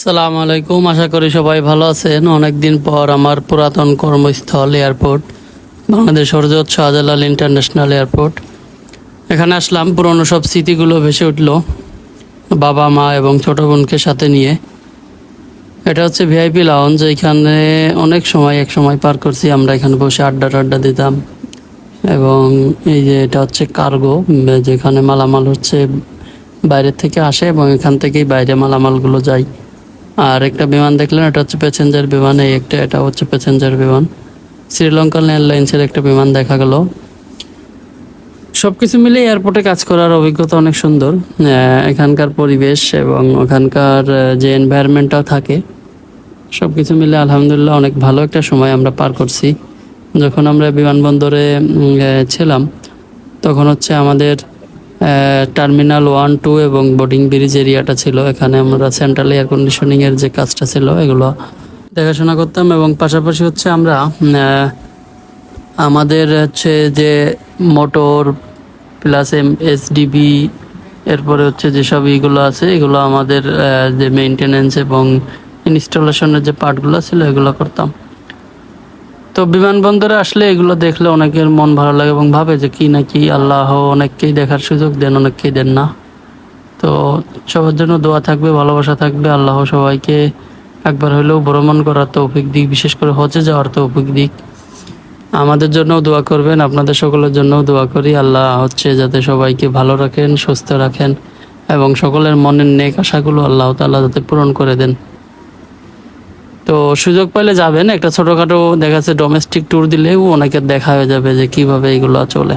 সালাম আলাইকুম, আশা করি সবাই ভালো আছেন। অনেকদিন পর আমার পুরাতন কর্মস্থল এয়ারপোর্ট, বাংলাদেশ হরজত শাহজালাল ইন্টারন্যাশনাল এয়ারপোর্ট। এখানে আসলাম, পুরনো সব স্মৃতিগুলো ভেসে উঠল বাবা, মা এবং ছোট বোনকে সাথে নিয়ে। এটা হচ্ছে ভিআইপি লাউঞ্জ এখানে অনেক সময়, এক সময় পার করছি, আমরা এখানে বসে আড্ডা টাড্ডা দিতাম। এবং এই যে এটা হচ্ছে কার্গো যেখানে মালামাল হচ্ছে বাইরের থেকে আসে এবং এখান থেকেই বাইরে মালামালগুলো যায়। আর একটা বিমান দেখলেন, এটা হচ্ছে প্যাসেঞ্জার বিমান, এই একটা, এটা হচ্ছে প্যাসেঞ্জার বিমান। শ্রীলঙ্কান এয়ারলাইন্সের একটা বিমান দেখা গেল। সব কিছু মিলে এয়ারপোর্টে কাজ করার অভিজ্ঞতা অনেক সুন্দর। এখানকার পরিবেশ এবং ওখানকার যে এনভায়রনমেন্টটাও থাকে সব কিছু মিলে আলহামদুলিল্লাহ অনেক ভালো একটা সময় আমরা পার করছি। যখন আমরা বিমানবন্দরে ছিলাম, তখন হচ্ছে আমাদের টার্মিনাল ওয়ান টু এবং বোর্ডিং ব্রিজ এরিয়াটা ছিল। এখানে আমরা সেন্ট্রাল এয়ার কন্ডিশনিং এর যে কাজটা ছিল, এগুলো দেখাশোনা করতাম এবং পাশাপাশি হচ্ছে আমরা আমাদের হচ্ছে যে motor plus M S SDB এরপরে হচ্ছে যেসব ইগুলো আছে, এগুলো আমাদের যে মেনটেনেন্স এবং ইনস্টলেশনের যে পার্টগুলো ছিল, এগুলো করতাম। বিমানবন্দরে আসলে এগুলো দেখলে অনেকের মন ভালো লাগে এবং ভাবে যে কি না কি আল্লাহ অনেককেই দেখার সুযোগ দেন, অনেককেই দেন না। তো সবার জন্য দোয়া থাকবে, ভালোবাসা থাকবে। আল্লাহ সবাইকে একবার হলেও ভ্রমণ করার তৌফিক দিক, বিশেষ করে হজে যাওয়ার তৌফিক দিক। আমাদের জন্যও দোয়া করবেন, আপনাদের সকলের জন্যও দোয়া করি। আল্লাহ হচ্ছে যাতে সবাইকে ভালো রাখেন, সুস্থ রাখেন এবং সকলের মনের নেক আশাগুলো আল্লাহ তাআলা যাতে পূরণ করে দেন। তো সুযোগ পাইলে যাবেন। একটা ছোটোখাটো দেখা যাচ্ছে ডোমেস্টিক ট্যুর দিলেও অনেকের দেখা হয়ে যাবে যে কীভাবে এগুলো চলে।